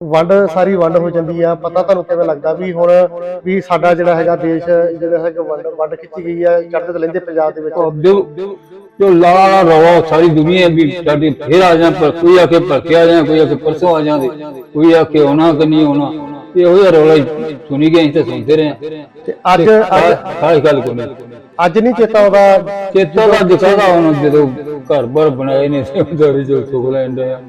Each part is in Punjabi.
ਵੰਡ ਸਾਰੀ ਵੰਡ ਹੋ ਜਾਂਦੀ ਆ। ਪਤਾ ਤੁਹਾਨੂੰ ਕਿਵੇਂ ਲੱਗਦਾ ਵੀ ਹੁਣ ਵੀ ਸਾਡਾ ਜਿਹੜਾ ਹੈਗਾ ਦੇਸ਼ ਜਿਹੜਾ ਹੈਗਾ ਵੰਡ ਵੰਡ ਖਿੱਚੀ ਗਈ ਆ ਚੜ੍ਹਦੇ ਤੇ ਲੈਂਦੇ ਪੰਜਾਬ ਦੇ ਵਿੱਚ। ਜੋ ਜੋ ਲਾ ਰਵਾ ਸਾਰੀ ਦੁਨੀਆ ਵੀ ਸਾਡੀ ਫੇਰ ਆ ਜਾਂ ਪਰ ਕੋਈ ਆ ਕੇ ਭਰਕੇ ਆ ਜਾਂ ਕੋਈ ਆ ਕੇ ਪਰਸੋਂ ਆ ਜਾਂਦੇ ਕੋਈ ਆ ਕੇ ਹੋਣਾ ਕਿ ਨਹੀਂ ਹੋਣਾ ਇਹ ਹੋਇਆ ਰੌਲਾ ਸੁਣੀ ਗਏ ਤਾਂ ਸੁਣਦੇ ਰਹੇ। ਤੇ ਅੱਜ ਅੱਜ ਗੱਲ ਕੋਈ ਨਹੀਂ। ਅੱਜ ਨਹੀਂ ਚੇਤਾ ਉਹਦਾ ਚੇਤਾ ਦਾ ਦਿਖਾਦਾ ਜਦੋਂ ਘਰ ਬਾਰ ਬਣਾਏ ਨੇ ਸੇਵਾਦਾਰੀ ਜੋ ਸੁਖ ਲੈਂਦੇ ਆ।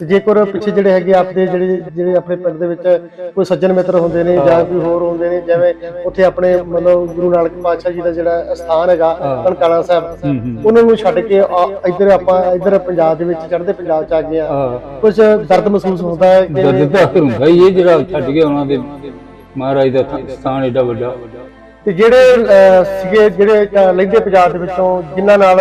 ਤੇ ਜੇਕਰ ਪਿੱਛੇ ਜਿਹੜੇ ਹੈਗੇ ਆਪਦੇ ਜਿਹੜੇ ਜਿਹੜੇ ਆਪਣੇ ਪਿੰਡ ਦੇ ਵਿੱਚ ਕੋਈ ਸੱਜਣ ਮਿੱਤਰ ਹੁੰਦੇ ਨੇ ਜਾਂ ਕੋਈ ਹੋਰ ਹੁੰਦੇ ਨੇ ਜਿਵੇਂ ਉੱਥੇ ਆਪਣੇ ਮਤਲਬ ਗੁਰੂ ਨਾਨਕ ਪਾਤਸ਼ਾਹ ਜੀ ਦਾ ਜਿਹੜਾ ਸਥਾਨ ਹੈਗਾ ਕਣਕਾਣਾ ਸਾਹਿਬ ਉਹਨਾਂ ਨੂੰ ਛੱਡ ਕੇ ਇੱਧਰ ਆਪਾਂ ਇੱਧਰ ਪੰਜਾਬ ਦੇ ਵਿੱਚ ਚੜ੍ਹਦੇ ਪੰਜਾਬ ਚ ਆ ਗਏ ਆ। ਕੁਝ ਦਰਦ ਮਹਿਸੂਸ ਹੁੰਦਾ ਹੈ ਕਿ ਦਰਦ ਤਾਂ ਹੁੰਦਾ ਹੀ ਇਹ ਜਿਹੜਾ ਛੱਡ ਕੇ ਉਹਨਾਂ ਦੇ ਮਹਾਰਾਜ ਦਾ ਸਥਾਨ ਏਡਾ ਵੱਡਾ। ਤੇ ਜਿਹੜੇ ਸੀਗੇ ਜਿਹੜੇ ਲਹਿੰਦੇ ਪੰਜਾਬ ਦੇ ਵਿੱਚੋਂ ਜਿਨ੍ਹਾਂ ਨਾਲ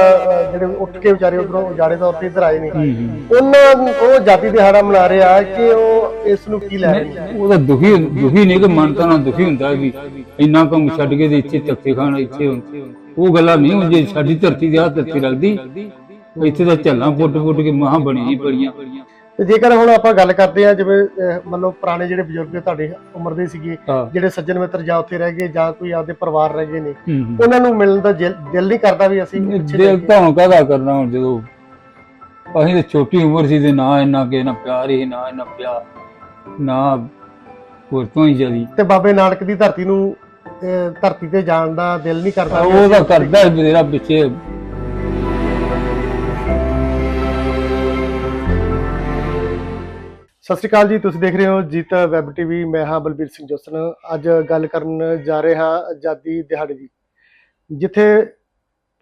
ਜਿਹੜੇ ਉੱਠ ਕੇ ਵਿਚਾਰੇ ਉਧਰੋਂ ਉਜਾੜੇ ਤੌਰ ਤੇ ਇੱਧਰ ਆਏ ਨੇ ਉਹਨਾਂ ਉਹ ਜਾਤੀ ਦਿਹਾੜਾ ਮਨਾ ਰਿਹਾ ਕਿ ਉਹ ਇਸ ਨੂੰ ਕੀ ਲੈ ਰਹੇ ਨੇ ਉਹਦਾ ਦੁਖੀ ਦੁਖੀ ਨਹੀਂ ਕਿ ਮਨ ਤਾਂ ਦੁਖੀ ਹੁੰਦਾ ਵੀ ਇੰਨਾ ਕੰਮ ਛੱਡ ਕੇ ਤੇ ਇੱਥੇ ਧੱਕੇ ਖਾਣ ਇੱਥੇ। ਉਹ ਗੱਲਾਂ ਨਹੀਂ ਜੇ ਸਾਡੀ ਧਰਤੀ ਦੇ ਆ ਧਰਤੀ ਰਲਦੀ ਇੱਥੇ ਤਾਂ ਝੱਲਾਂ ਪੁੱਟ ਪੁੱਟ ਕੇ ਮਹਾਂ ਬਣੀ ਪੜੀਆਂ ਤੇ ਜੇਕਰ ਹੁਣ ਆਪਾਂ ਗੱਲ ਕਰਦੇ ਆ ਜਿਵੇਂ ਲਓ ਪੁਰਾਣੇ ਜਿਹੜੇ ਬਜ਼ੁਰਗ ਤੁਹਾਡੇ ਉਮਰ ਦੇ ਸੀਗੇ ਜਿਹੜੇ ਸੱਜਣ ਮਿੱਤਰ ਜਾਂ ਉੱਥੇ ਰਹਿ ਗਏ ਜਾਂ ਕੋਈ ਆਪਦੇ ਪਰਿਵਾਰ ਰਹਿ ਗਏ ਨੇ ਉਹਨਾਂ ਨੂੰ ਮਿਲਣ ਦਾ ਦਿਲ ਨਹੀਂ ਕਰਦਾ ਵੀ ਅਸੀਂ ਦਿਲ ਤਾਂ ਹੁਣ ਕਾਹਦਾ ਕਰਨਾ ਹੁਣ ਜਦੋਂ ਅਸੀਂ ਤਾਂ ਛੋਟੀ ਉਮਰ ਸੀ ਤੇ ਨਾ ਇੰਨਾ ਕਿ ਨਾ ਪਿਆਰ ਹੀ ਨਾ ਇੰਨਾ ਪਿਆਰ ਨਾ ਹੋਰ ਤੋਂ ਹੀ ਜਦੀ ਤੇ ਬਾਬੇ ਨਾਨਕ ਦੀ ਧਰਤੀ ਨੂੰ ਧਰਤੀ ਤੇ ਜਾਣ ਦਾ ਦਿਲ ਨਹੀਂ ਕਰਦਾ ਉਹ ਤਾਂ ਕਰਦਾ ਮੇਰਾ ਪਿੱਛੇ। ਸਤਿ ਸ਼੍ਰੀ ਅਕਾਲ ਜੀ, ਤੁਸੀਂ ਦੇਖ ਰਹੇ ਹੋ ਜੀਤ ਵੈਬ ਟੀਵੀ, ਮੈਂ ਹਾਂ ਬਲਬੀਰ ਸਿੰਘ ਜੋਸਨ। ਅੱਜ ਗੱਲ ਕਰਨ ਜਾ ਰਹੇ ਹਾਂ ਆਜ਼ਾਦੀ ਦਿਹਾੜੇ ਦੀ, ਜਿੱਥੇ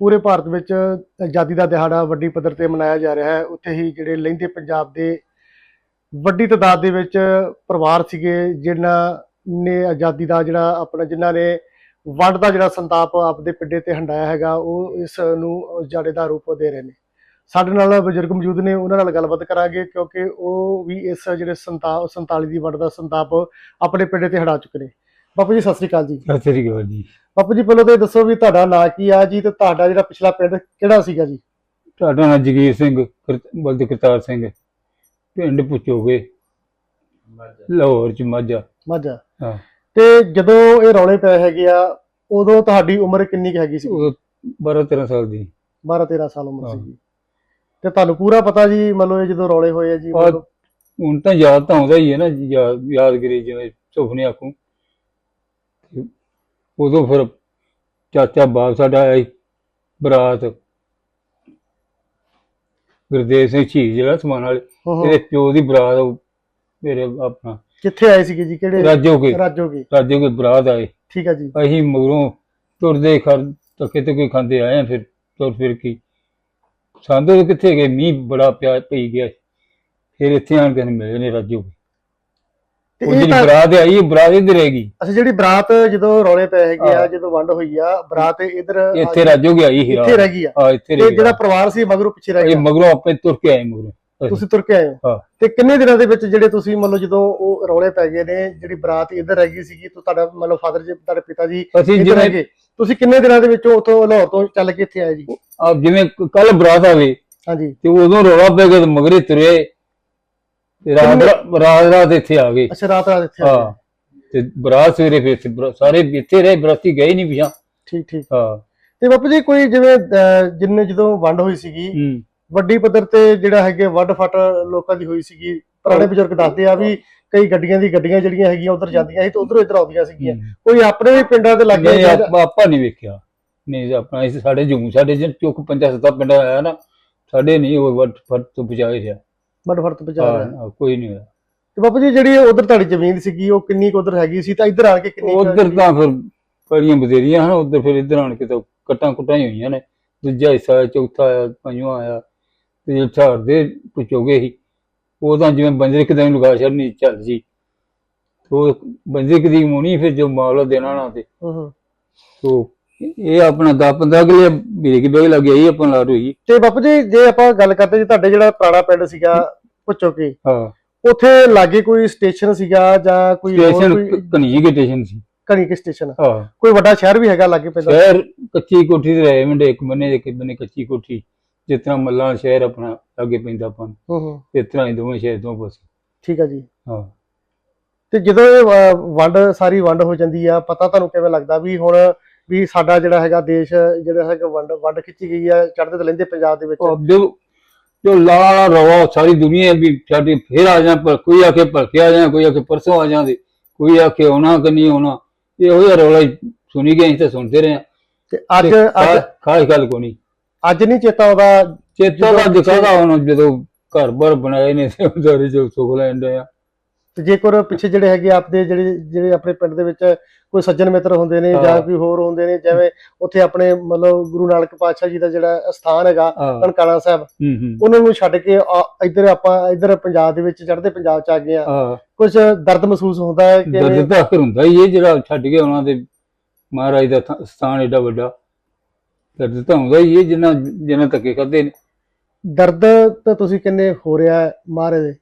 ਪੂਰੇ ਭਾਰਤ ਵਿੱਚ ਆਜ਼ਾਦੀ ਦਾ ਦਿਹਾੜਾ ਵੱਡੀ ਪੱਧਰ ਤੇ ਮਨਾਇਆ ਜਾ ਰਿਹਾ ਹੈ, ਉੱਥੇ ਹੀ ਜਿਹੜੇ ਲਹਿੰਦੇ ਪੰਜਾਬ ਦੇ ਵੱਡੀ ਤਾਦਾਦ ਦੇ ਵਿੱਚ ਪਰਿਵਾਰ ਸੀਗੇ, ਜਿਨ੍ਹਾਂ ਨੇ ਆਜ਼ਾਦੀ ਦਾ ਜਿਹੜਾ ਆਪਣਾ, ਜਿਨ੍ਹਾਂ ਨੇ ਵੰਡ ਦਾ ਜਿਹੜਾ ਸੰਤਾਪ ਆਪਦੇ ਪਿੰਡੇ ਤੇ ਹੰਡਾਇਆ ਹੈਗਾ, ਉਹ ਇਸ ਨੂੰ ਉਜਾੜੇ ਦਾ ਰੂਪ ਦੇ ਰਹੇ ਨੇ। ਸਾਡੇ ਨਾਲ ਬਜ਼ੁਰਗ ਮੌਜੂਦ ਨੇ ਉਹਨਾਂ ਨਾਲ ਗੱਲਬਾਤ ਕਰਾਂਗੇ ਕਿਉਂਕਿ ਉਹ ਵੀ ਇਸ ਜਿਹੜੇ ਸੰਤਾਪ 47 ਦੀ ਵੰਡ ਦਾ ਸੰਤਾਪ ਆਪਣੇ ਪਿੰਡੇ ਤੇ ਹੜਾ ਚੁੱਕੇ ਨੇ। ਬਾਪੂ ਜੀ ਸਤਿ ਸ੍ਰੀ ਅਕਾਲ ਜੀ। ਸਤਿ ਸ੍ਰੀ ਅਕਾਲ ਜੀ। ਬਾਪੂ ਜੀ ਪਹਿਲਾਂ ਤਾਂ ਦੱਸੋ ਵੀ ਤੁਹਾਡਾ ਨਾਂ ਕੀ ਆ ਜੀ ਤੇ ਤੁਹਾਡਾ ਜਿਹੜਾ ਪਿਛਲਾ ਪਿੰਡ ਕਿਹੜਾ ਸੀਗਾ ਜੀ? ਤੁਹਾਡਾ ਨਾਮ ਜਗੀਰ ਸਿੰਘ ਬਲਦ ਕਰਤਾਰ ਸਿੰਘ। ਪਿੰਡ ਪੁੱਚੋਗੇ ਲਾਹੌਰ ਚ ਮਾਝਾ। ਮਾਝਾ। ਹਾਂ। ਤੇ ਜਦੋਂ ਇਹ ਰੌਲੇ ਪਏ ਹੈਗੇ ਆ ਉਦੋਂ ਤੁਹਾਡੀ ਉਮਰ ਕਿੰਨੀ ਕੁ ਹੈਗੀ ਸੀ? ਉਹ 12 13 ਸਾਲ ਦੀ। 12 13 ਸਾਲ ਉਮਰ। ਸੀਗੀ। ਤੇ ਤੁਹਾਨੂੰ ਪੂਰਾ ਪਤਾ ਜੀ ਮੰਨ ਲਓ ਇਹ ਜਦੋਂ ਰੌਲੇ ਹੋਏ ਆ ਜੀ ਹੁਣ ਤਾਂ ਯਾਦ ਤਾਂ ਆਉਂਦਾ ਹੀ ਹੈ ਨਾ ਯਾ- ਯਾਦਗਰੀ ਜਿਵੇਂ ਸੁਪਨੇ ਆਖੂ। ਤੇ ਉਦੋਂ ਫਿਰ ਚਾਚਾ ਬਾਪ ਸਾਡਾ ਆਇਆ ਸੀ, ਬਰਾਤ। ਗੁਰਦੇਵ ਸਿੰਘ ਸ਼ਹੀਦ ਜਿਹੜਾ ਸਮਾਨ ਵਾਲੇ ਹੂੰ ਹੂੰ। ਇਹਦੇ ਪਿਓ ਦੀ ਬਰਾਤ ਉਹ ਮੇਰੇ ਆਪਣਾ। ਕਿੱਥੇ ਆਏ ਸੀਗੇ ਜੀ ਕਿਹੜੇ? ਰਾਜੋਗੇ। ਰਾਜੋਗੇ। ਰਾਜੋਗੇ ਬਰਾਤ ਆਏ। ਠੀਕ ਆ ਜੀ। ਅਸੀਂ ਮਗਰੋਂ ਤੁਰਦੇ ਖਰ ਧੱਕੇ ਤੇ ਕੋਈ ਖਾਂਦੇ ਆਏ ਆ ਫਿਰ ਤੁਰ ਫਿਰ ਕੀ। ਸੰਦੇ ਕਿੱਥੇ ਗਏ? ਮੀਂਹ ਬੜਾ ਪਿਆ ਪਈ ਗਿਆ ਫਿਰ ਇੱਥੇ ਆਣ ਕੇ ਅਸੀਂ ਮਿਲੇ ਨੇ ਰਾਜੋ ਤੇ ਉਹ ਇਹ ਜਿਹੜੀ ਤਾਂ ਬਰਾਤ ਆਈ ਇਹ ਬਰਾਤ ਇੱਧਰ ਰਹੇਗੀ ਅੱਛਾ ਜਿਹੜੀ ਬਰਾਤ ਜਦੋਂ ਰੌਲੇ ਪਏ ਹੈਗੇ ਆ ਹਾਂ। ਜਦੋਂ ਵੰਡ ਹੋਈ ਆ ਬਰਾਤ ਇੱਧਰ ਆ- ਇੱਥੇ ਰਾਜੋ ਗਿਆ ਹੀਰਾ ਇੱਥੇ ਰਹਿ ਗਈ ਆ। ਹਾਂ ਇੱਥੇ ਤੇ ਰਹਿ ਜਿਹੜਾ ਗਿਆ ਪਰਿਵਾਰ ਸੀ ਮਗਰੋਂ ਪਿੱਛੇ ਰਹਿ ਇਹ ਗਿਆ। ਮਗਰੋਂ ਆਪੇ ਤੁਰ ਕੇ ਆਏ ਮਗਰੋਂ। ਤੁਸੀਂ ਤੁਰ ਕੇ ਆਏ ਹੋ। ਹਾਂ। ਤੇ ਕਿੰਨੇ ਦਿਨਾਂ ਦੇ ਵਿੱਚ ਜਿਹੜੇ ਤੁਸੀਂ ਮੰਨ ਲਓ ਜਦੋਂ ਉਹ ਰੌਲੇ ਪੈ ਗਏ ਨੇ ਜਿਹੜੀ ਬਰਾਤ ਇੱਧਰ ਰਹਿ ਗਈ ਸੀਗੀ ਤੇ ਤੁਹਾਡਾ ਮੰਨ ਲਓ ਫਾਦਰ ਜੀ ਤੁਹਾਡੇ ਪਿਤਾ ਜੀ ਅਸੀਂ ਇੱਧਰ ਰਹਿ ਜਿਵੇਂ ਗਏ। ਤੁਸੀਂ ਕਿੰਨੇ ਦਿਨਾਂ ਦੇ ਵਿੱਚੋਂ ਉਥੋਂ ਲਾਹੌਰ ਤੋਂ ਚੱਲ ਕੇ ਇੱਥੇ ਆਏ ਜੀ? ਆ ਜਿਵੇਂ ਕੱਲ ਬਰਾਤ ਆਵੇ ਹਾਂਜੀ। ਤੇ ਉਦੋਂ ਰੌਲਾ ਪੈ ਗਿਆ ਤੇ ਮਗਰੇ ਤੁਰੇ ਤੇ ਰਾਤ ਰਾਤ ਰਾਤ ਇੱਥੇ ਆ ਗਏ। ਅੱਛਾ ਰਾਤ ਰਾਤ ਇੱਥੇ ਆ ਹਾਂ। ਤੇ ਬਰਾਤ ਸਵੇਰੇ ਫਿਰ ਇੱਥੇ ਸਾਰੇ ਇੱਥੇ ਰਹੇ ਬਰਾਤੀ ਗਏ ਨਹੀਂ ਪਿਛਾਂ ਠੀਕ ਠੀਕ। ਹਾਂ। ਤੇ ਬਾਪੂ ਜੀ ਕੋਈ ਜਿਵੇਂ ਜਿੰਨੇ ਜਦੋਂ ਵੰਡ ਹੋਈ ਸੀਗੀ ਵੱਡੀ ਪੱਧਰ ਤੇ ਜਿਹੜਾ ਹੈਗੇ ਵੱਡ ਫਟ ਲੋਕਾਂ ਦੀ ਹੋਈ ਸੀਗੀ ਪੁਰਾਣੇ ਬਜ਼ੁਰਗ ਦੱਸਦੇ ਆ ਵੀ ਕਈ ਗੱਡੀਆਂ ਦੀ ਗੱਡੀਆਂ ਜਿਹੜੀਆਂ ਹੈਗੀਆਂ ਉਧਰ ਜਾਂਦੀਆਂ ਸੀ ਤੇ ਉਧਰੋਂ ਇੱਧਰ ਆਉਂਦੀਆਂ ਸੀਗੀਆਂ। ਕੋਈ ਆਪਣੇ ਵੀ ਪਿੰਡਾਂ ਦੇ ਲੱਗੇ ਆਪਾਂ ਨਹੀਂ ਵੇਖਿਆ। ਨਹੀਂ ਆਪਣਾ ਇਸ ਸਾਡੇ ਜੂਮ ਸਾਡੇ ਜਿ ਚੁੱਕ ਪੰਜਾ ਸੱਤਾ ਪਿੰਡ ਆਇਆ ਨਾ ਸਾਡੇ ਨਹੀਂ ਉਹ ਵੱਟ ਫਟ ਤੋਂ ਬਚਾਏ ਰਿਹਾ ਵੱਡ ਫਟ ਤੋਂ ਬਚਾ ਰਿਹਾ ਹਾਂ ਕੋਈ ਨਹੀਂ ਹੋਇਆ। ਤੇ ਬਾਪੂ ਜੀ ਜਿਹੜੀ ਉਧਰ ਤੁਹਾਡੀ ਜ਼ਮੀਨ ਸੀਗੀ ਉਹ ਕਿੰਨੀ ਕੁ ਉਧਰ ਹੈਗੀ ਸੀ? ਤਾਂ ਇੱਧਰ ਆ ਕੇ ਕਿੰਨੀ ਕੁ ਉਧਰ ਤਾਂ ਫਿਰ ਬੜੀਆਂ ਬਥੇਰੀਆਂ ਹਨ ਉਧਰ ਫਿਰ ਇੱਧਰ ਆਣ ਕੇ ਤਾਂ ਕਟਾਂ ਕੁਟਾਂ ਹੀ ਹੋਈਆਂ ਨੇ। ਦੂਜਾ ਹਿੱਸਾ ਆਇਆ, ਚੌਥਾ ਆਇਆ ਪੰਜਵਾਂ ਆਇਆ ਤੇ ਜਿਹੜੇ ਝਾੜ ਦੇ ਪੁਚੋਗੇ ਸੀ ਉਹ ਤਾਂ ਜਿਵੇਂ ਬੰਜਰਿਕ ਦਾ ਲਗਾ ਛੱਡਣੀ ਚੱਲ ਜੀ ਉਹ ਬੰਜਰਿਕ ਦੀ ਮੋਣੀ ਫਿਰ ਜੋ ਮਾਮਲਾ ਦੇਣਾ ਨਾ ਤੇ। ਹੂੰ ਹੂੰ। ਤੋ ਇਹ ਆਪਣਾ 10 15 ਕਿਲੇ ਮੇਰੇ ਕੀ ਬੈਗ ਲੱਗ ਗਿਆ ਇਹ ਆਪਣਾ ਲਾਟ ਹੋਈ। ਤੇ ਬਾਪੂ ਜੀ ਜੇ ਆਪਾਂ ਗੱਲ ਕਰਦੇ ਜੀ ਤੁਹਾਡੇ ਜਿਹੜਾ ਪੁਰਾਣਾ ਪਿੰਡ ਸੀਗਾ ਪੁੱਚੋਕੇ ਹਾਂ। ਉੱਥੇ ਲਾਗੇ ਕੋਈ ਸਟੇਸ਼ਨ ਸੀਗਾ ਜਾਂ ਕੋਈ ਸਟੇਸ਼ਨ ਕੋਈ ਕਨੀਜ ਕੇ ਸਟੇਸ਼ਨ ਸੀ। ਕਣੀ ਕਿ ਸਟੇਸ਼ਨ ਹਾਂ। ਕੋਈ ਵੱਡਾ ਸ਼ਹਿਰ ਵੀ ਹੈਗਾ ਲਾਗੇ ਪੈਂਦਾ ਸ਼ਹਿਰ ਕੱਚੀ ਕੋਠੀ ਤੇ ਰਹੇ ਮੰਡੇ ਇੱਕ ਬੰਨੇ ਇੱਕ ਬੰਨੇ ਕੱਚੀ ਕੋਠੀ। ਜਿਸ ਤਰ੍ਹਾਂ ਮੱਲਾਂ ਸ਼ਹਿਰ ਆਪਣਾ ਅੱਗੇ ਪੈਂਦਾ ਆਪਾਂ ਹੂੰ ਹੂੰ। ਤਰ੍ਹਾਂ ਹੀ ਦੋਵੇਂ ਸ਼ਹਿਰ ਦੋ ਪਾਸੇ। ਠੀਕ ਹੈ ਜੀ। ਹਾਂ। ਤੇ ਜਦੋਂ ਇਹ ਵੰਡ ਸਾਰੀ ਵੰਡ ਹੋ ਜਾਂਦੀ ਆ ਪਤਾ ਤੁਹਾਨੂੰ ਕਿਵੇਂ ਲੱਗਦਾ ਵੀ ਹੁਣ ਵੀ ਸਾਡਾ ਜਿਹੜਾ ਹੈਗਾ ਦੇਸ਼ ਜਿਹੜਾ ਹੈਗਾ ਵੰਡ ਵੰਡ ਖਿੱਚੀ ਗਈ ਆ ਚੜ੍ਹਦੇ ਤੇ ਲੈਂਦੇ ਪੰਜਾਬ ਦੇ ਵਿੱਚ। ਜੋ ਜੋ ਲਾ ਰਵਾ ਸਾਰੀ ਦੁਨੀਆ ਵੀ ਸਾਡੇ ਫੇਰ ਆ ਜਾ ਪਰ ਕੋਈ ਆਕੇ ਭਲਕੇ ਆ ਜਾ ਕੋਈ ਆਕੇ ਪਰਸੋਂ ਆ ਜਾਂਦੇ ਕੋਈ ਆਕੇ ਹੋਣਾ ਕਿ ਨਹੀਂ ਹੋਣਾ ਇਹ ਹੋਇਆ ਰੌਲਾ ਹੀ ਸੁਣੀ ਗਏ ਤਾਂ ਸੁਣਦੇ ਰਹੇ ਹਾਂ। ਤੇ ਅੱਜ ਅੱਜ ਖਾਸ ਗੱਲ ਕੋਈ ਨਹੀਂ। ਅੱਜ ਨਹੀਂ ਚੇਤਾ ਉਹਦਾ ਚੇਤਾ ਦਾ ਦਿਖਾਦਾ ਹੁਣ ਜਦੋਂ ਘਰ ਬਾਰ ਬਣਾਏ ਨੇ ਤੇ ਸਾਰੇ ਜੋ ਸੁਖ ਲੈਂਦੇ ਆ। ਤੇ ਜੇਕਰ ਪਿੱਛੇ ਜਿਹੜੇ ਹੈਗੇ ਆਪਦੇ ਜਿਹੜੇ ਜਿਹੜੇ ਆਪਣੇ ਪਿੰਡ ਦੇ ਵਿੱਚ ਕੋਈ ਸੱਜਣ ਮਿੱਤਰ ਹੁੰਦੇ ਨੇ ਜਾਂ। ਕੋਈ ਹੋਰ ਹੁੰਦੇ ਨੇ ਜਿਵੇਂ ਉੱਥੇ ਆਪਣੇ ਮਤਲਬ ਗੁਰੂ ਨਾਨਕ ਪਾਤਸ਼ਾਹ ਜੀ ਦਾ ਜਿਹੜਾ ਸਥਾਨ ਹੈਗਾ ਨਨਕਾਣਾ ਸਾਹਿਬ ਉਹਨਾਂ ਨੂੰ ਛੱਡ ਕੇ ਇੱਧਰ ਆਪਾਂ ਇੱਧਰ ਪੰਜਾਬ ਦੇ ਵਿੱਚ ਚੜ੍ਹਦੇ ਪੰਜਾਬ ਚ ਆ ਗਏ ਆ। ਕੁਝ ਦਰਦ ਮਹਿਸੂਸ ਹੁੰਦਾ ਹੈ ਕਿ ਦਰਦ ਤਾਂ ਹੁੰਦਾ ਹੀ ਇਹ ਜਿਹੜਾ ਛੱਡ ਕੇ ਉਹਨਾਂ ਦੇ ਮਹਾਰਾਜ ਦਾ ਸਥਾਨ ਏਡਾ ਵੱਡਾ। ਦਰਦ ਤਾਂ ਹੁੰਦਾ ਹੀ ਇਹ ਜਿੰਨਾ ਜਿੰਨਾ ਧੱਕੇ ਖਾਦੇ ਨੇ। ਦਰਦ ਤਾਂ ਤੁਸੀਂ ਕਿੰਨੇ ਹੋ ਰਿਹਾ ਮਹਾਰਾਜ? ਦੇ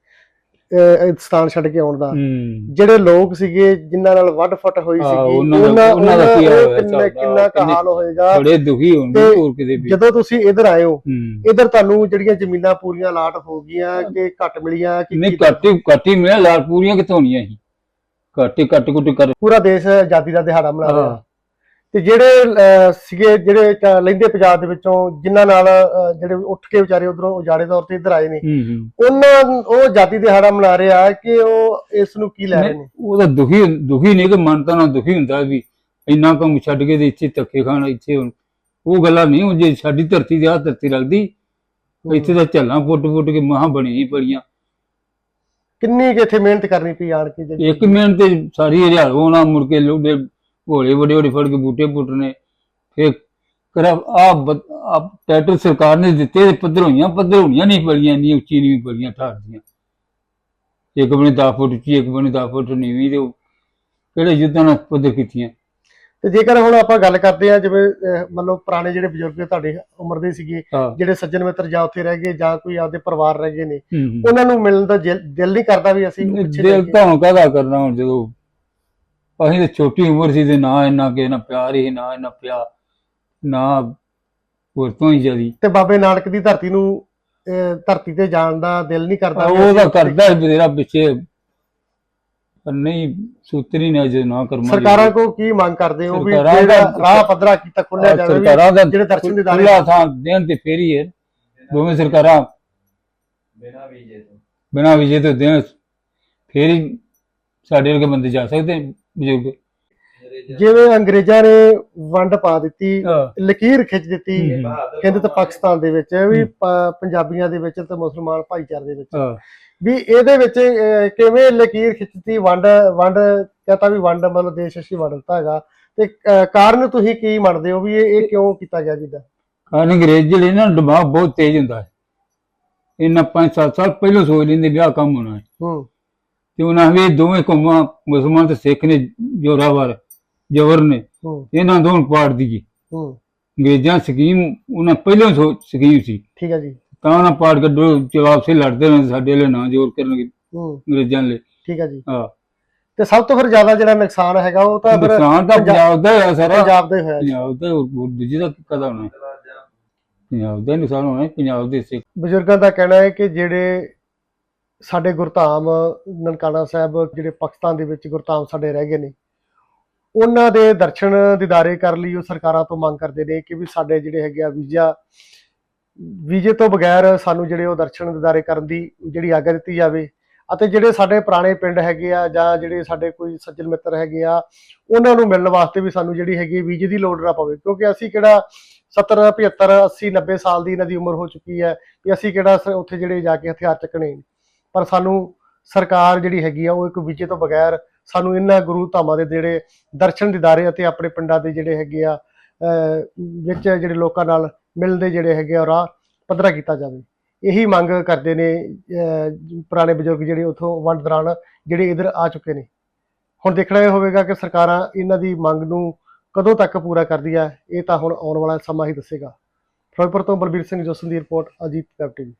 ਸਥਾਨ ਛੱਡ ਕੇ ਆਉਣ ਦਾ। ਜਿਹੜੇ ਲੋਕ ਸੀਗੇ ਜਿਨ੍ਹਾਂ ਨਾਲ ਵੱਡ ਫਟ ਹੋਈ ਸੀਗੀ ਉਹਨਾਂ ਦਾ- ਕੀ ਹੋਇਆ ਕਿੰਨਾ ਹਿਸਾਬ ਕਿੰਨਾ ਨਾਲ, ਕੁ ਕਿੰਨੇ- ਹਾਲ ਹੋਏਗਾ। ਬੜੇ ਦੁਖੀ ਹੋਣਗੇ ਹੋਰ ਕਿਤੇ ਵੀ। ਜਦੋਂ ਤੁਸੀਂ ਇੱਧਰ ਆਏ ਹੋ ਇੱਧਰ ਤੁਹਾਨੂੰ ਜਿਹੜੀਆਂ ਜ਼ਮੀਨਾਂ ਪੂਰੀਆਂ ਲਾਟ ਹੋ ਗਈਆਂ ਕਿ ਘੱਟ ਮਿਲੀਆਂ ਕਿ ਨਹੀਂ ਘੱਟ ਘੱਟ ਮਿਲਿਆ ਲਾਲ ਪੂਰੀਆਂ ਕਿੱਥੋਂ ਹੋਣੀਆਂ ਸੀ? ਘੱਟ ਘੱਟ ਕੁੱਟ ਕਰ ਪੂਰਾ ਦੇਸ਼ ਆਜ਼ਾਦੀ ਦਾ ਦਿਹਾੜਾ ਮਨਾ ਰਿਹਾ। ਤੇ ਜਿਹੜੇ ਸੀਗੇ ਜਿਹੜੇ ਲਹਿੰਦੇ ਪੰਜਾਬ ਦੇ ਵਿੱਚੋਂ ਜਿਨ੍ਹਾਂ ਨਾਲ ਜਿਹੜੇ ਉੱਠ ਕੇ ਵਿਚਾਰੇ ਉਧਰੋਂ ਉਜਾੜੇ ਤੌਰ ਤੇ ਇੱਧਰ ਆਏ ਨੇ ਉਹਨਾਂ ਉਹ ਆਜ਼ਾਦੀ ਦਿਹਾੜਾ ਮਨਾ ਰਿਹਾ ਕਿ ਉਹ ਇਸ ਨੂੰ ਕੀ ਲੈ ਰਹੇ ਨੇ? ਉਹਦਾ ਦੁਖੀ ਦੁਖੀ ਨਹੀਂ ਕਿ ਮਨ ਤਾਂ ਨਾ ਦੁਖੀ ਹੁੰਦਾ ਵੀ ਇੰਨਾ ਕੰਮ ਛੱਡ ਕੇ ਤੇ ਇੱਥੇ ਧੱਕੇ ਖਾਣ ਇੱਥੇ ਉਹ ਗੱਲਾਂ ਨਹੀਂ ਉਹ ਜੇ ਸਾਡੀ ਧਰਤੀ ਦੀ ਆ ਧਰਤੀ ਲੱਗਦੀ ਇੱਥੇ ਤਾਂ ਝੱਲਾਂ ਪੁੱਟ ਪੁੱਟ ਕੇ ਮਹਾਂ ਬਣੀ ਹੀ ਪੜੀਆਂ ਕਿੰਨੀ ਕਿ ਇੱਥੇ ਮਿਹਨਤ ਕਰਨੀ ਪਈ ਆਣ ਕੇ ਇੱਕ ਮਿੰਟ ਤੇ ਸਾਰੀ ਹਰਿਆਲ ਹੋਣਾ ਮੁੜ ਕੇ ਲੋਡੇ ਘੋੜੇ ਵੱਡੇ ਵੱਡੇ ਫੜ ਕੇ ਬੂਟੇ ਪੁੱਟਣੇ ਫਿਰ ਕਰ ਆ ਆ ਟੈਟਲ ਸਰਕਾਰ ਨੇ ਦਿੱਤੇ ਤੇ ਪੱਧਰ ਹੋਈਆਂ ਪੱਧਰ ਹੋਣੀਆਂ ਨਹੀਂ ਪੜੀਆਂ ਨਹੀਂ ਉੱਚੀ ਨਹੀਂ ਪੜੀਆਂ ਠਾੜਦੀਆਂ ਇੱਕ ਬਣੇ 10 ਫੁੱਟ ਉੱਚੀ ਇੱਕ ਬਣੇ 10 ਫੁੱਟ ਨੀਵੀਂ ਤੇ ਉਹ ਕਿਹੜੇ ਯੁੱਧਾਂ ਨਾਲ ਪੱਧਰ ਕੀਤੀਆਂ ਤੇ ਜੇਕਰ ਹੁਣ ਆਪਾਂ ਗੱਲ ਕਰਦੇ ਆ ਜਿਵੇਂ ਲਓ ਪੁਰਾਣੇ ਜਿਹੜੇ ਬਜ਼ੁਰਗ ਤੁਹਾਡੇ ਉਮਰ ਦੇ ਸੀਗੇ ਜਿਹੜੇ ਸੱਜਣ ਮਿੱਤਰ ਜਾਂ ਉੱਥੇ ਰਹਿ ਗਏ ਜਾਂ ਕੋਈ ਆਪਦੇ ਪਰਿਵਾਰ ਰਹਿ ਗਏ ਨੇ। ਉਹਨਾਂ ਨੂੰ ਮਿਲਣ ਦਾ ਦਿਲ ਨਹੀਂ ਕਰਦਾ ਵੀ ਅਸੀਂ ਦਿਲ। ਤਾਂ ਕਾਹਦਾ ਕਰਨਾ ਹੁਣ ਜਦੋਂ ਅਸੀਂ ਤਾਂ ਛੋਟੀ ਉਮਰ ਸੀ ਤੇ ਨਾ ਇੰਨਾ ਕਿਸੇ ਨਾਲ ਪਿਆਰ ਹੀ ਨਾ ਇੰਨਾ ਪਿਆਰ ਨਾ ਵਰਤੋਂ ਹੀ ਜਿਆਦੀ। ਤੇ ਬਾਬੇ ਨਾਨਕ ਦੀ ਧਰਤੀ ਨੂੰ ਅਹ, ਧਰਤੀ ਤੇ ਜਾਣ ਦਾ ਦਿਲ ਨਹੀਂ ਕਰਦਾ ਵੀ ਉਹ ਅਸੀਂ ਤਾਂ ਉੱਥੇ- ਕਰਦਾ ਹੈ ਬਥੇਰਾ ਪਿੱਛੇ ਪਰ ਨਹੀਂ ਸੂਤਰੀ ਨੇ ਜੇ ਨਾ ਕਰਮਾ ਸਰਕਾਰਾਂ ਕੋ ਕੀ ਮੰਗ ਕਰਦੇ ਹੋ ਵੀ ਸਰਕਾਰਾਂ ਜਿਹੜਾ ਦਾ- ਰਾਹ ਪੱਧਰਾ ਕੀਤਾ ਖੁੱਲਿਆ ਜਾਵੇ ਵੀ ਸਰਕਾਰਾਂ ਦਾ ਜਿਹੜੇ ਦਰਸ਼ਨ ਦਿਦਾਰੇ ਖੁੱਲਾ ਥਾਂ ਦੇਣ ਤੇ ਫੇਰ ਹੀ। ਹੈ ਦੋਵੇਂ ਸਰਕਾਰਾਂ ਬਿਨਾ ਵੀਜ਼ੇ ਤੋਂ। ਬਿਨਾਂ ਵਿਜੇ ਤੋਂ ਦੇਣ ਫੇਰ ਹੀ ਸਾਡੇ ਵਰਗੇ ਬੰਦੇ ਜਾ ਸਕਦੇ। ਨੇ, ਬਜ਼ੁਰਗ। ਜਿਵੇਂ ਅੰਗਰੇਜ਼ਾਂ ਨੇ ਵੰਡ ਪਾ ਦਿੱਤੀ ਲਕੀਰ ਖਿੱਚ ਦਿੱਤੀ ਹੂੰ। ਬਹਾਦਰ ਹਿੰਦ ਤੇ ਪਾਕਿਸਤਾਨ ਦੇ ਵਿੱਚ ਵੀ ਪੰਜਾਬੀਆਂ ਦੇ ਵਿੱਚ ਤੇ ਮੁਸਲਮਾਨ ਭਾਈਚਾਰੇ ਦੇ ਵਿੱਚ। ਵੀ ਇਹਦੇ ਵਿੱਚ ਕਿਵੇਂ ਲਕੀਰ ਖਿੱਚਤੀ ਵੰਡ ਵੰਡ ਕਹਤਾ ਵੀ ਵੰਡ ਮਤਲਬ ਦੇਸ਼ ਅਸੀਂ ਵੰਡ ਦਿੱਤਾ ਹੈਗਾ। ਤੇ ਕਾਰਨ ਤੁਸੀਂ ਕੀ ਮੰਨਦੇ ਹੋ ਵੀ ਇਹ ਇਹ ਕਿਉਂ ਕੀਤਾ ਗਿਆ ਜਿੱਦਾਂ ਕਾਰਨ ਅੰਗਰੇਜ਼ ਜਿਹੜੇ ਨਾ ਦਿਮਾਗ ਬਹੁਤ ਤੇਜ਼ ਹੁੰਦਾ ਹੈ। ਇਹਨਾਂ 5-7 ਸਾਲ ਪਹਿਲਾਂ ਸੋਚ ਲੈਂਦੇ ਵੀ ਆਹ ਕੰਮ ਹੋਣਾ ਹੈ। ਹੂੰ। ਤੇ ਉਹਨਾਂ ਵੀ ਦੋਵੇਂ ਕੌਮਾਂ ਮੁਸਲਮਾਨ ਤੇ ਸਿੱਖ ਨੇ ਜੋਰਾਵਰ ਜਬਰ ਨੇ। ਹੂੰ। ਇਹਨਾਂ ਦੋਨ ਪਾੜ ਦੀ ਹੂੰ। ਅੰਗਰੇਜ਼ਾਂ ਸਕੀਮ ਉਹਨਾਂ ਪਹਿਲਾਂ ਸੋਚ ਸਕੀਮ ਸੀ। ਠੀਕ ਹੈ ਜੀ। ਤਾਂ ਉਹਨਾਂ ਪਾੜ ਕੇ ਦੋ ਜਵਾਬ ਸੇ ਲੜਦੇ ਨੇ ਸਾਡੇ ਲਈ ਨਾ ਜ਼ੋਰ ਕਰਨਗੇ ਹੂੰ। ਅੰਗਰੇਜ਼ਾਂ ਲਈ ਠੀਕ ਹੈ ਜੀ। ਹਾਂ। ਤੇ ਸਭ ਤੋਂ ਫਿਰ ਜ਼ਿਆਦਾ ਜਿਹੜਾ ਨੁਕਸਾਨ ਹੈਗਾ ਉਹ ਤਾਂ ਫਿਰ ਨੁਕਸਾਨ ਤਾਂ ਪੰਜਾਬ- ਪੰਜਾਬ ਦਾ ਹੈ ਸਾਰਾ। ਪੰਜਾਬ ਦਾ ਹੀ ਹੋਇਆ ਜੀ। ਪੰਜਾਬ ਦਾ ਹੋਰ ਹੋਰ ਦੂਜੀ ਦਾ ਕਦਾ ਹੋਣਾ। ਹੈ? ਪੰਜਾਬ ਦਾ ਹੀ ਨੁਕਸਾਨ ਹੋਣਾ ਹੈ, ਪੰਜਾਬ ਦੇ ਸਿੱਖ। ਬਜ਼ੁਰਗਾਂ ਦਾ ਕਹਿਣਾ ਹੈ ਕਿ ਜਿਹੜੇ ਸਾਡੇ ਗੁਰਧਾਮ ਨਨਕਾਣਾ ਸਾਹਿਬ, ਜਿਹੜੇ ਪਾਕਿਸਤਾਨ ਦੇ ਵਿੱਚ ਗੁਰਧਾਮ ਸਾਡੇ ਰਹਿ ਗਏ ਨੇ, ਉਹਨਾਂ ਦੇ ਦਰਸ਼ਨ ਦਿਦਾਰੇ ਕਰਨ ਲਈ, ਉਹ ਸਰਕਾਰਾਂ ਤੋਂ ਮੰਗ ਕਰਦੇ ਨੇ ਕਿ ਵੀ ਸਾਡੇ ਜਿਹੜੇ ਹੈਗੇ ਆ ਵੀਜ਼ਾ, ਵੀਜ਼ੇ ਤੋਂ ਬਗੈਰ ਸਾਨੂੰ ਜਿਹੜੇ ਉਹ ਦਰਸ਼ਨ ਦਿਦਾਰੇ ਕਰਨ ਦੀ ਜਿਹੜੀ ਆਗਿਆ ਦਿੱਤੀ ਜਾਵੇ। ਅਤੇ ਜਿਹੜੇ ਸਾਡੇ ਪੁਰਾਣੇ ਪਿੰਡ ਹੈਗੇ ਆ ਜਾਂ ਜਿਹੜੇ ਸਾਡੇ ਕੋਈ ਸੱਜਣ ਮਿੱਤਰ ਹੈਗੇ ਆ, ਉਹਨਾਂ ਨੂੰ ਮਿਲਣ ਵਾਸਤੇ ਵੀ ਸਾਨੂੰ ਜਿਹੜੀ ਹੈਗੀ ਵੀਜ਼ੇ ਦੀ ਲੋੜ ਨਾ ਪਵੇ। ਕਿਉਂਕਿ ਅਸੀਂ ਕਿਹੜਾ 70 75 80 90 ਸਾਲ ਦੀ ਇਹਨਾਂ ਦੀ ਉਮਰ ਹੋ ਚੁੱਕੀ ਹੈ, ਵੀ ਅਸੀਂ ਕਿਹੜਾ ਸ- ਉੱਥੇ ਜਿਹੜੇ ਜਾ ਕੇ ਹਥਿਆਰ ਚੱਕਣੇ ਪਰ ਸਾਨੂੰ ਸਰਕਾਰ ਜਿਹੜੀ ਹੈਗੀ ਆ, ਉਹ ਇੱਕ ਵੀਜ਼ੇ ਤੋਂ ਬਗੈਰ ਸਾਨੂੰ ਇਹਨਾਂ ਗੁਰੂ ਧਾਮਾਂ ਦੇ ਜਿਹੜੇ ਦਰਸ਼ਨ ਦਿਦਾਰੇ ਅਤੇ ਆਪਣੇ ਪਿੰਡਾਂ ਦੇ ਜਿਹੜੇ ਹੈਗੇ ਆ ਵਿੱਚ ਜਿਹੜੇ ਲੋਕਾਂ ਨਾਲ ਮਿਲਦੇ ਜਿਹੜੇ ਹੈਗੇ ਆ ਰਾਹ ਪੱਧਰਾ ਕੀਤਾ ਜਾਵੇ। ਇਹੀ ਮੰਗ ਕਰਦੇ ਨੇ ਪੁਰਾਣੇ ਬਜ਼ੁਰਗ ਜਿਹੜੇ ਉਥੋਂ ਵੰਡ ਦੌਰਾਨ ਜਿਹੜੇ ਇਧਰ ਆ ਚੁੱਕੇ ਨੇ। ਹੁਣ ਦੇਖਣਾ ਇਹ ਹੋਵੇਗਾ ਕਿ ਸਰਕਾਰਾਂ ਇਹਨਾਂ ਦੀ ਮੰਗ ਨੂੰ ਕਦੋਂ ਤੱਕ ਪੂਰਾ ਕਰਦੀ ਹੈ ਇਹ ਤਾਂ ਹੁਣ ਆਉਣ ਵਾਲਾ ਸਮਾਂ ਹੀ ਦੱਸੇਗਾ। ਫਿਰੋਜ਼ਪੁਰ ਤੋਂ ਬਲਬੀਰ ਸਿੰਘ ਜੋਸਨ ਦੀ ਰਿਪੋਰਟ, ਅਜੀਤ ਵੈਬ ਟੀਵੀ।